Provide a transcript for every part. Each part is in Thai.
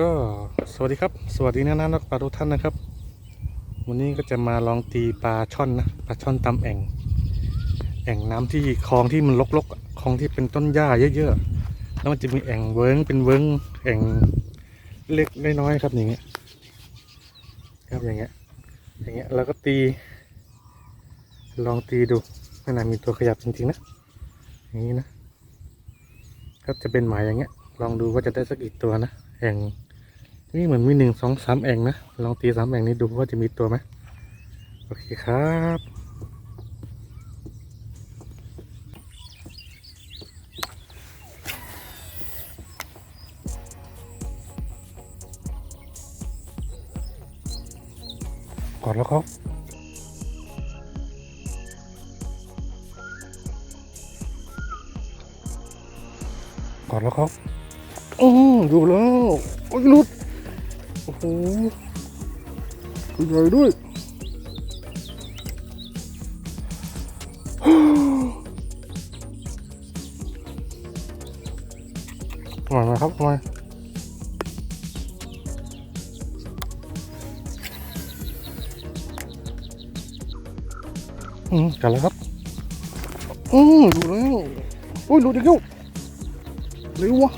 ก็สวัสดีครับ สวัสดีนะนะนักปลาทุกท่านนะครับ วันนี้ก็จะมาลองตีปลาช่อนนะปลาช่อนตามแอ่ง แอ่งน้ำที่คลองที่มันรกๆคลองที่เป็นต้นหญ้าเยอะๆแล้วมันจะมีแอ่งเวิ้งเป็นเวิ้งแอ่งเล็กน้อยๆครับอย่างเงี้ยครับอย่างเงี้ยอย่างเงี้ยเราก็ตี ลองตีดูไม่น่ามีตัวขยับจริงๆนะอย่างนี้นะครับจะเป็นหมายอย่างเงี้ยลองดูว่าจะได้สักกี่ตัวนะแอ่ง นี่เหมือนมีหนึ่งสองสามแอ่งนะลองตีสามแอ่งนี้ดูว่าจะมีตัวไหมโอเคครับกดแล้วครับกดแล้วครับอืออยู่แล้ว โอ้ยลุด โอ้โหตัวใหญ่ด้วยมามาครับมาอืมกันแล้วครับ อืมดูแล้วโอ้ยหลุดอีกแล้วเร็ววะ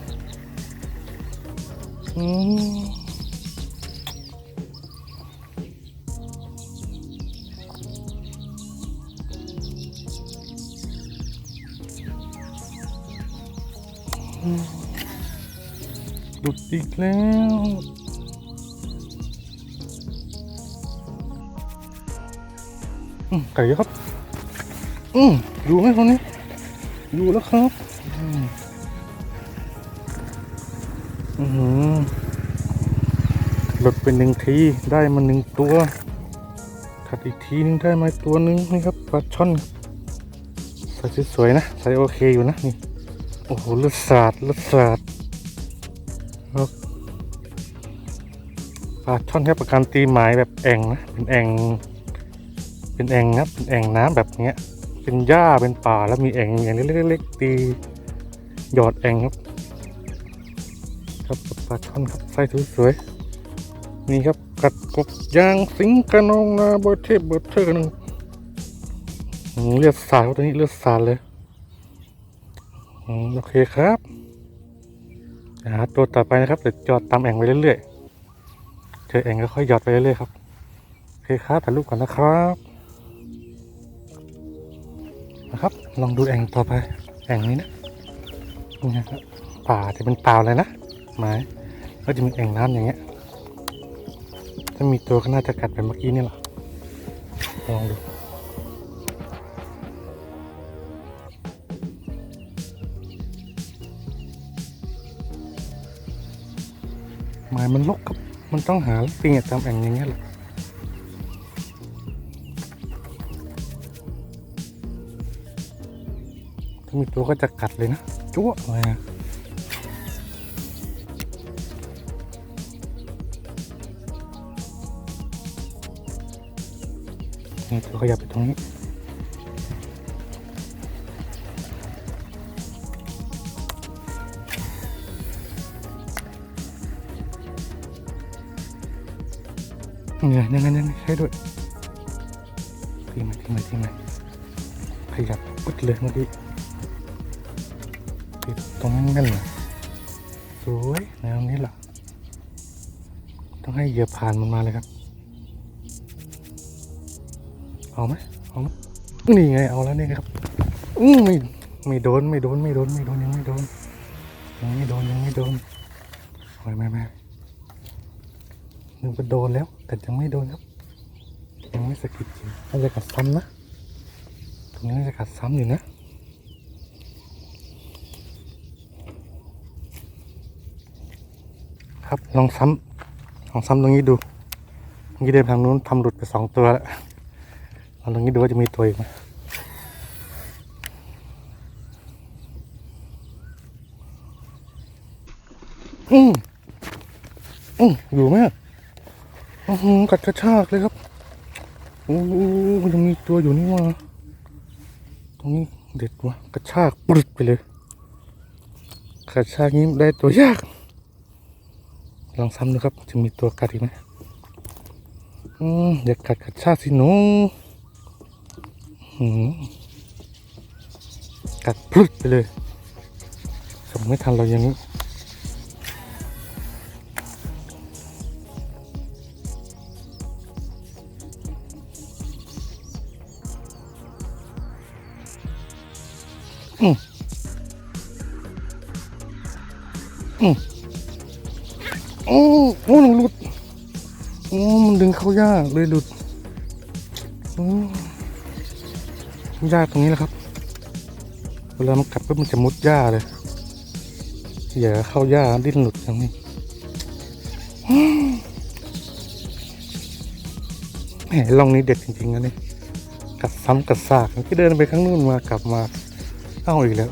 อืม หลุดอีกแล้วไก่ครับ อืมอยู่ไหมคนนี้ อยู่แล้วครับ อืมอือหือหลุดเป็นหนึ่งทีได้มาหนึ่งตัว ถัดอีกทีนึงได้มาตัวหนึ่งนี่ครับปลาช่อนใส่สวยๆนะ ใส่โอเคอยู่นะนี่ โอ้โหเลือดสาดเลือดสาดครับปลาช่อนแค่ประการตีหมายแบบแอ่งนะเป็นแอ่งเป็นแอ่งนะเป็นแอ่งน้ำแบบเนี้ย เป็นหญ้าเป็นป่าแล้วมีแอ่งอย่างเล็กๆตีหยอดแอ่งครับ ครับปลาช่อนครับใส่สวยๆนี่ครับกัดกบยางสิงกระนองนาบอยเทพเบอร์เทอร์กันหนึ่งเลือดสาดครับตัวนี้เลือดสาดเลย โอเคครับหาตัวต่อไปนะครับเดี๋ยวจอดตามแอ่งไปเรื่อยๆเจอแอ่งก็ค่อยหยอดไปเรื่อยๆครับโอเคครับถ่ายรูปก่อนนะครับนะครับ ลองดูแอ่งต่อไปแอ่งนี้นะนี่นะครับป่าจะเป็นป่าเลยนะไม้ก็จะมีแอ่งน้ำอย่างเงี้ยถ้ามีตัวก็น่าจะกัดไปเมื่อกี้นี่แหละลองดู มายมันลกครับ มันต้องหาปิงอะตามแอ่งอย่างเงี้ยแหละถ้ามีตัวก็จะกัดเลยนะจั่วเลยนะนี่ตัวขยับไปตรงนี้ เนี่ยนี่ยเนี่ยเนี่ยใช่ด้วยทีมาทีมาทีมาขยับปึ๊ดเลยเมื่อกี้ติดตรงนั้นเลยสวยแนวนี้แหละต้องให้เหยียบผ่านมันมาเลยครับ เอาไหมเอาไหมนี่ไงเอาแล้วนี่ครับอือไม่ไม่โดนไม่โดนไม่โดนไม่โดนยังไม่โดนยังไม่โดนยังไม่โดนไม่ไม่ไม่ นึกว่าโดนแล้ว แต่ยังไม่โดนครับ ยังไม่สะกิดจริงน่าจะกัดซ้ำนะตรงนี้น่าจะกัดซ้ำอยู่นะครับลองซ้ำลองซ้ำตรงนี้ดูเมื่อกี้เดินทางนู้นทำหลุดไปสองตัวแล้วลองตรงนี้ดูว่าจะมีตัวอีกไหมอืมอืมอยู่ไหม กัดกระชากเลยครับ โอ้ยังมีตัวอยู่นี่ว่าตรงนี้เด็ดวะกระชากปลุดไปเลย กระชากนี้ได้ตัวยาก ลองซ้ำดูครับ จะมีตัวกัดอีกไหมอืมอย่ากัดกัดชาติสิหนูอืมกัดพลุดไปเลยขับไม่ทันเรายังนี้ อืมอืมโอ้โอ้หนังหลุดโอ้มันดึงเข้ายากเลยหลุดโอ้ยากตรงนี้แหละครับ เวลามันกัดปุ๊บมันจะมุดหญ้าเลยอย่าเข้าหญ้าดิ้นหลุดอย่างนี้แหมลองนี้เด็ดจริงๆนะนี่กัดซ้ำกัดซากที่เดินไปข้างนู้นมากลับมา เอาอีกแล้ว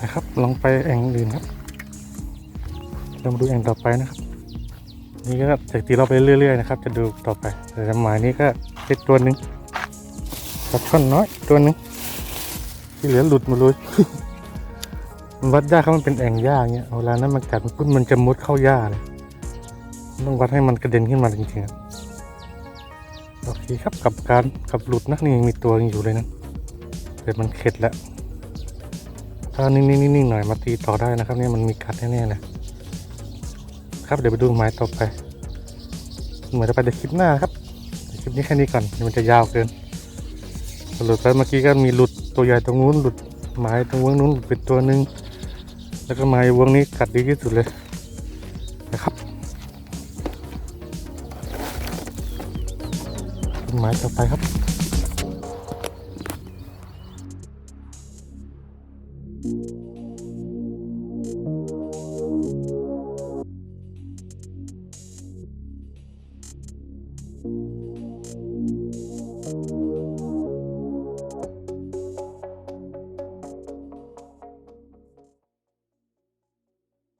นะครับลองไปแอ่งอื่นครับเรามาดูแอ่งต่อไปนะครับ นี่ก็จากที่เราไปเรื่อยๆนะครับ จะดูต่อไปแต่หมายนี้ก็เป็นตัวหนึ่งตัดช่อนน้อยตัวหนึ่งที่เหลือหลุดหมดเลย วัดยากครับมันเป็นแอ่งหญ้าเงี้ยเวลานั้นมันกัดมันปุ๊บมันจะมุดเข้าหญ้าเลยต้องวัดให้มันกระเด็นขึ้นมาจริงๆครับโอเคครับกับการกับหลุดนะนี่ยังมีตัวยังอยู่เลยนะแต่มันเข็ดแล้วถ้านิ่งๆหน่อยมาตีต่อได้นะครับเนี่ยมันมีกัดแน่ๆเลยครับเดี๋ยวไปดูไม้ต่อไป เหมือนจะไปในคลิปหน้าครับคลิปนี้แค่นี้ก่อนเดี๋ยวมันจะยาวเกินสรุปแล้วเมื่อกี้ก็มีหลุดตัวใหญ่ตรงนู้นหลุดไม้ตรงวงนู้นหลุดเป็นตัวหนึ่ง แล้วก็ไม้วงนี้กัดดีที่สุดเลยนะครับไม้ต่อไปครับ